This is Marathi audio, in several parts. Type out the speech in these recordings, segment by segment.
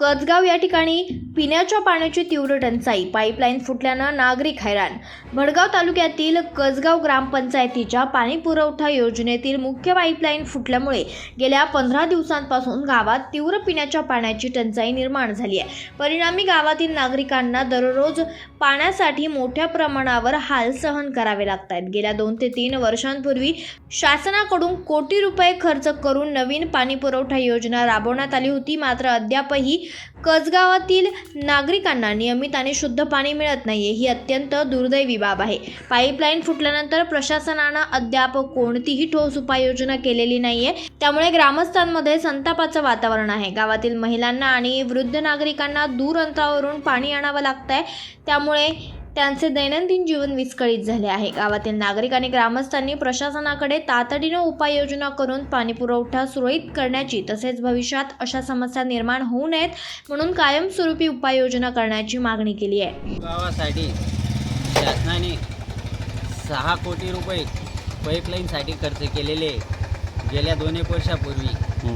कचगाव या ठिकाणी पिण्याच्या पाण्याची तीव्र टंचाई. पाईपलाईन फुटल्यानं नागरिक हैराण. भडगाव तालुक्यातील कसगाव ग्रामपंचायतीच्या पाणी पुरवठा योजनेतील मुख्य पाईपलाईन फुटल्यामुळे गेल्या पंधरा दिवसांपासून गावात तीव्र पिण्याच्या पाण्याची टंचाई निर्माण झाली आहे. परिणामी गावातील नागरिकांना दररोज पाण्यासाठी मोठ्या प्रमाणावर हाल सहन करावे लागत आहेत गेल्या दोन ते तीन वर्षांपूर्वी शासनाकडून कोटी रुपये खर्च करून नवीन पाणी पुरवठा योजना राबवण्यात आली होती. मात्र अद्यापही कसगावातील नागरिकांना नियमित आणि शुद्ध पाणी मिळत नाहीये ही अत्यंत दुर्दैवी बाब आहे. पाईपलाईन फुटल्यानंतर प्रशासनानं अद्याप कोणतीही ठोस उपाययोजना केलेली नाहीये. त्यामुळे ग्रामस्थांमध्ये संतापाचं वातावरण आहे. गावातील महिलांना आणि वृद्ध नागरिकांना दूर अंतरावरून पाणी आणावं लागतंय. त्यामुळे त्यांचे दैनंदिन जीवन विस्कळीत झाले आहे. गावातील नागरिक आणि ग्रामस्थांनी प्रशासनाकडे तातडीनं उपाययोजना करून पाणी पुरवठा सुरळीत करण्याची तसेच भविष्यात अशा समस्या निर्माण होऊ नयेत म्हणून कायमस्वरूपी उपाययोजना करण्याची मागणी केली आहे. गावासाठी शासनाने सहा कोटी रुपये पाईपलाईनसाठी खर्च केलेले गेल्या दोन एक वर्षापूर्वी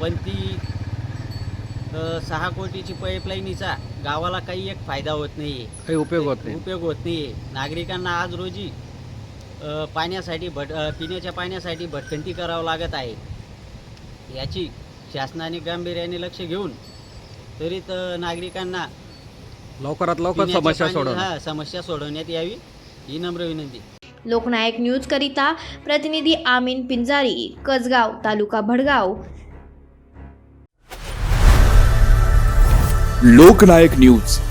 पण ती अ, सहा कोटीची पाईपलाईनीचा गावाला काही एक फायदा होत नाही काही उपयोग होत नाही. उपयोग होत नाही नागरिकांना आज रोजी अ, पाण्यासाठी भट अ, पिण्याच्या पाण्यासाठी भटकंती करावं लागत आहे. याची शासनाने गांभीर्याने लक्ष घेऊन त्वरित अ, नागरिकांना लवकरात लवकर पिण्याच्या समस्या पाणी- सोडवणं. हा समस्या सोडवण्यात यावी. ही नम्र विनंती. लोकनायक न्यूज करिता प्रतिनिधी आमीन पिंजारी कसगाव तालुका भडगाव. लोकनायक न्यूज.